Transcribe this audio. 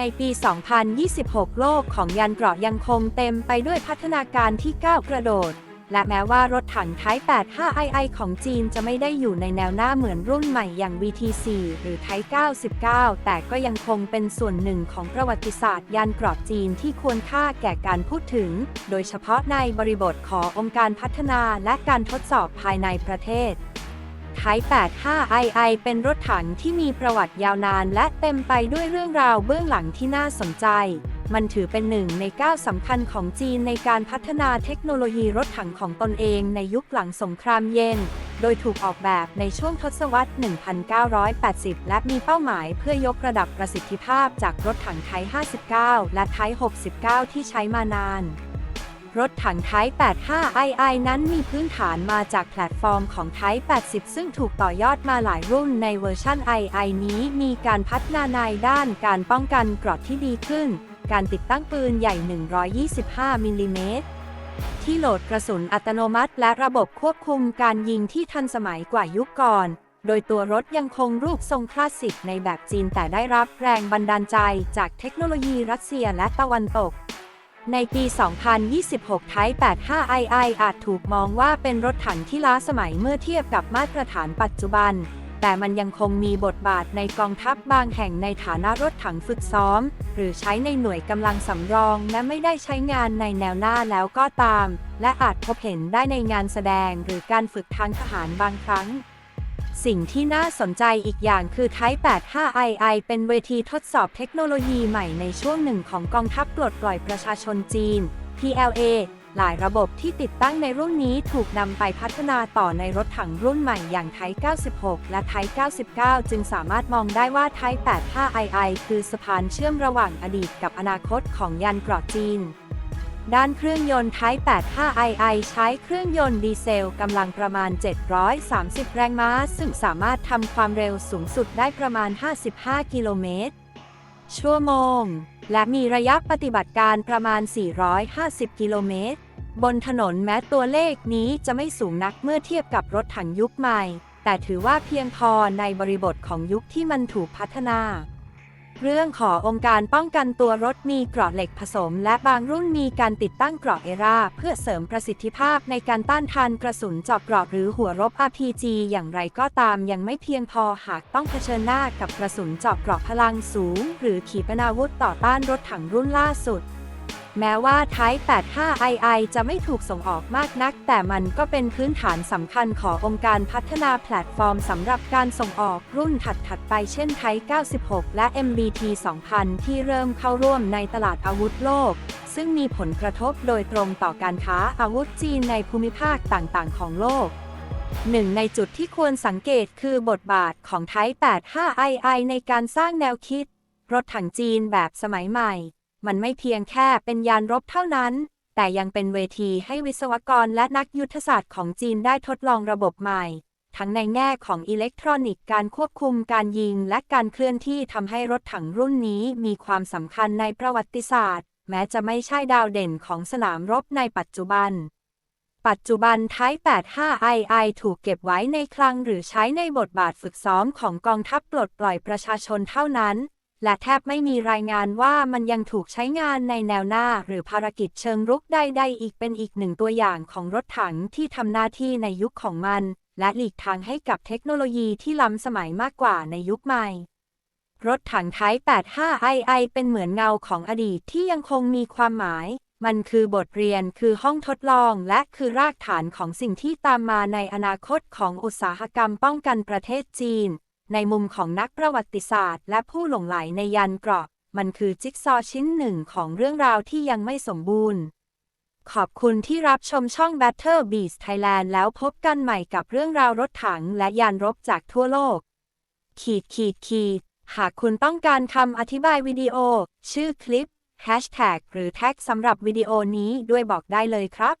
ในปี 2026 โลกของยานเกราะยังคงเต็มไปด้วยพัฒนาการที่ก้าวกระโดด และแม้ว่ารถถัง Type 85II ของจีนจะไม่ได้อยู่ในแนวหน้าเหมือนรุ่นใหม่อย่าง VT4 หรือ Type 99 แต่ก็ยังคงเป็นส่วนหนึ่งของประวัติศาสตร์ยานเกราะจีนที่ควรค่าแก่การพูดถึง โดยเฉพาะในบริบทขององค์การพัฒนาและการทดสอบภายในประเทศ Type 85II เป็นรถถังที่มีประวัติยาวนานและเต็มไปด้วยเรื่องราวเบื้องหลังที่น่าสนใจ มันถือเป็นหนึ่งในก้าวสำคัญของจีนในการพัฒนาเทคโนโลยีรถถังของตนเองในยุคหลังสงครามเย็น โดยถูกออกแบบในช่วงทศวรรษ 1980 และมีเป้าหมายเพื่อยกระดับประสิทธิภาพจากรถถังไทย 59 และไทย 69 ที่ใช้มานาน รถถัง Type 85II นั้นมีพื้นฐานมาจากแพลตฟอร์มของ Type 80 ซึ่งถูกต่อยอดมาหลายรุ่นในเวอร์ชัน II นี้มีการพัฒนาในด้านการป้องกันเกราะที่ดีขึ้น การติดตั้งปืนใหญ่ 125 มิลลิเมตรที่โหลดกระสุนอัตโนมัติ และระบบควบคุมการยิงที่ทันสมัยกว่ายุคก่อน โดยตัวรถยังคงรูปทรงคลาสสิกในแบบจีนแต่ได้รับแรงบันดาลใจจากเทคโนโลยีรัสเซียและตะวันตก ในปี 2026 Type 85II อาจถูกมองว่าเป็นรถถังที่ล้าสมัยเมื่อเทียบกับมาตรฐานปัจจุบัน แต่มันยังคงมีบทบาทในกองทัพบบางแห่งในฐานะรถถังฝึกซ้อม หรือใช้ในหน่วยกำลังสำรองและไม่ได้ใช้งานในแนวหน้าแล้วก็ตาม และอาจพบเห็นได้ในงานแสดงหรือการฝึกทางทหารบางครั้ง สิ่งที่น่าสนใจอีกอย่างคือ Type 85II เป็นเวทีทดสอบเทคโนโลยีใหม่ในช่วงหนึ่งของกองทัพปลดปล่อยประชาชนจีน PLA หลายระบบที่ติดตั้งในรุ่นนี้ถูกนำไปพัฒนาต่อในรถถังรุ่นใหม่อย่าง Type 96 และ Type 99 จึงสามารถมองได้ว่า Type 85II คือสะพานเชื่อมระหว่างอดีตกับอนาคตของยานเกราะจีน ด้านเครื่องยนต์ Type 85II ใช้เครื่องยนต์ดีเซลกำลังประมาณ 730 แรงม้า ซึ่งสามารถทำความเร็วสูงสุดได้ประมาณ 55 กิโลเมตร ชั่วโมง และมีระยะปฏิบัติการประมาณ 450 กิโลเมตร บนถนนแม้ตัวเลขนี้จะไม่สูงนักเมื่อเทียบกับรถถังยุคใหม่ แต่ถือว่าเพียงพอในบริบทของยุคที่มันถูกพัฒนา เรื่องขอองค์การป้องกันตัวรถมีเกราะเหล็กผสม และบางรุ่นมีการติดตั้งเกราะเอราเพื่อเสริมประสิทธิภาพในการต้านทานกระสุนเจาะเกราะหรือหัวรบ RPG อย่างไรก็ตามยังไม่เพียงพอหากต้องเผชิญหน้ากับกระสุนเจาะเกราะพลังสูง หรือขีปนาวุธต่อต้านรถถังรุ่นล่าสุด แม้ว่า Type 85II จะไม่ถูกส่งออกมากนัก แต่มันก็เป็นพื้นฐานสำคัญขององค์การพัฒนาแพลตฟอร์มสำหรับการส่งออกรุ่นถัด ๆ ไปเช่น Type 96 และ MBT 2000 ที่เริ่มเข้าร่วมในตลาดอาวุธโลก ซึ่งมีผลกระทบโดยตรงต่อการค้าอาวุธจีนในภูมิภาคต่างๆ ของโลกหนึ่งในจุดที่ควรสังเกตคือบทบาทของ Type 85II ในการสร้างแนวคิด รถถังจีนแบบสมัยใหม่ มันไม่เพียงแค่เป็นยานรบเท่านั้น แต่ยังเป็นเวทีให้วิศวกรและนักยุทธศาสตร์ของจีนได้ทดลองระบบใหม่ ทั้งในแง่ของอิเล็กทรอนิกส์การควบคุมการยิงและการเคลื่อนที่ทำให้รถถังรุ่นนี้มีความสำคัญในประวัติศาสตร์ แม้จะไม่ใช่ดาวเด่นของสนามรบในปัจจุบันปัจจุบัน Type 85II ถูกเก็บไว้ในคลังหรือใช้ในบทบาทฝึกซ้อมของกองทัพปลดปล่อยประชาชนเท่านั้น และแทบไม่มีรายงานว่ามันยังถูกใช้งานในแนวหน้าหรือภารกิจเชิงรุกใดๆอีกเป็นอีกหนึ่งตัวอย่างของรถถังที่ทำหน้าที่ในยุคของมัน และหลีกทางให้กับเทคโนโลยีที่ล้ำสมัยมากกว่าในยุคใหม่ รถถัง Type 85II เป็นเหมือนเงาของอดีตที่ยังคงมีความหมาย มันคือบทเรียนคือห้องทดลองและคือรากฐานของสิ่งที่ตามมาในอนาคตของอุตสาหกรรมป้องกันประเทศจีน ในมุมของนักประวัติศาสตร์ และผู้หลงไหลในยันเกราะ มันคือจิ๊กซอว์ชิ้นหนึ่งของเรื่องราวที่ยังไม่สมบูรณ์ ขอบคุณที่รับชมช่อง Battle Beast Thailand แล้วพบกันใหม่กับเรื่องราวรถถังและยานรบจากทั่วโลก ขีดขีดขีดหากคุณต้องการคำอธิบายวิดีโอ ชื่อคลิปแฮชแท็กหรือแท็กสำหรับวิดีโอนี้ด้วยบอกได้เลยครับ